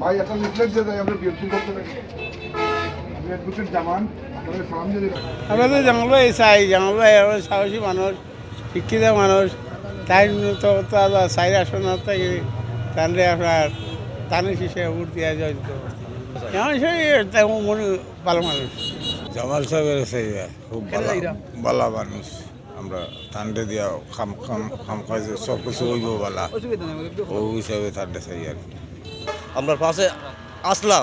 ভাই একটা লিফলেট দিয়ে দেয় আমরা বিএনপির পক্ষ থেকে তো জামালবাই চাই আরও সাহসী মানুষ শিক্ষিত মানুষ তাই চাই আসন থেকে তাহলে আপনার তানের শিশে ভোট দেওয়া যায় যেমন মনে ভালো মানুষ জামাল সাহেবের সেই খুব ভালো ভালো মানুষ। আমরা ঠান্ডা দিয়া খাম খাম খাম খাইছে সব কিছু হিসাবে ঠান্ডা চাই আর আমরা পাশে আসলা,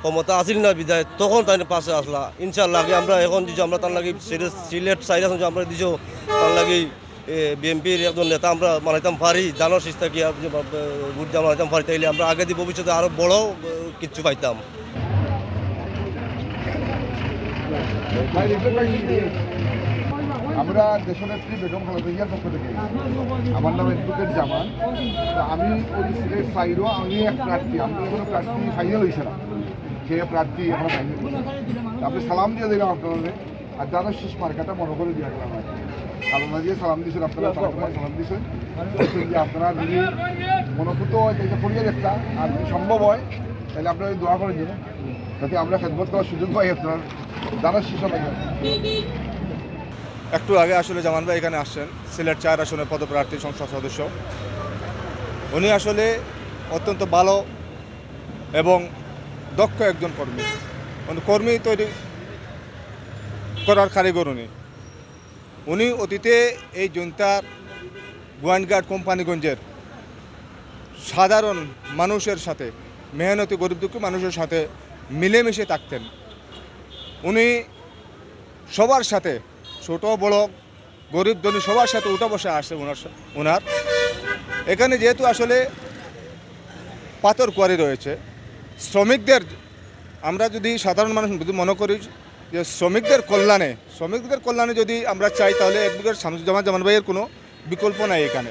ক্ষমতা আসিল না বিদায় তখন তাই পাশে আসলা। ইনশাল্লাহ আমরা এখন দিছো, আমরা তার লাগি সিলেট সাইড আমরা দিছো, তার লাগি বিএনপির একজন নেতা আমরা মানাইতাম পারি জানো সিস্তা কি ভোট মানাইতাম তাইলে আমরা আগে দিয়ে ভবিষ্যতে আরও বড় কিচ্ছু পাইতাম। লিফলেট পাইছি আমরা দেশনেত্রী বেগম খালেদা পক্ষ থেকে আমার নাম অ্যাডভোকেট জামান আমি ওই সিলেট সাইডও আমি এক প্রার্থী, আমি কোনো প্রার্থী ফাইনাল হয়েছে না। সে প্রার্থী এখনও ফাইনাল আপনি সালাম দিয়ে দিলাম আপনাদের আর যারা শেষ মার্কাটা মনে করে দিয়ে গেলাম। খালেদা দিয়ে সালাম দিয়েছেন, আপনারা সালাম দিয়েছেন। যে আপনারা যদি মনোভূত হয়, তাহলে করিয়ে দেখতা। আর যদি সম্ভব হয়, তাহলে আপনারা দোয়া করে দেবেন যাতে আমরা খেদমত করার সুযোগ পাই আপনার। জানার শেষ হবে একটু আগে আসলে জামান ভাই এখানে আসছেন, সিলেট চার আসনের পদপ্রার্থী সংসদ সদস্য। উনি আসলে অত্যন্ত ভালো এবং দক্ষ একজন কর্মী। উনি কর্মী তৈরি করার কারিগর উনি। উনি অতীতে এই জনতার গোয়াইনঘাট কোম্পানিগঞ্জের সাধারণ মানুষের সাথে, মেহনতি, গরিব দুঃখী মানুষের সাথে মিলেমিশে থাকতেন। উনি সবার সাথে ছোট, বড়, গরিব ধনী সবার সাথে উঠে বসে আসে ওনার ওনার এখানে যেহেতু আসলে পাথর কোয়ারি রয়েছে, শ্রমিকদের, আমরা যদি সাধারণ মানুষ যদি মনে করি যে শ্রমিকদের কল্যাণে শ্রমিকদের কল্যাণে যদি আমরা চাই, তাহলে একদিকে শামসুজ্জামান জামান ভাইয়ের কোনো বিকল্প নাই এখানে।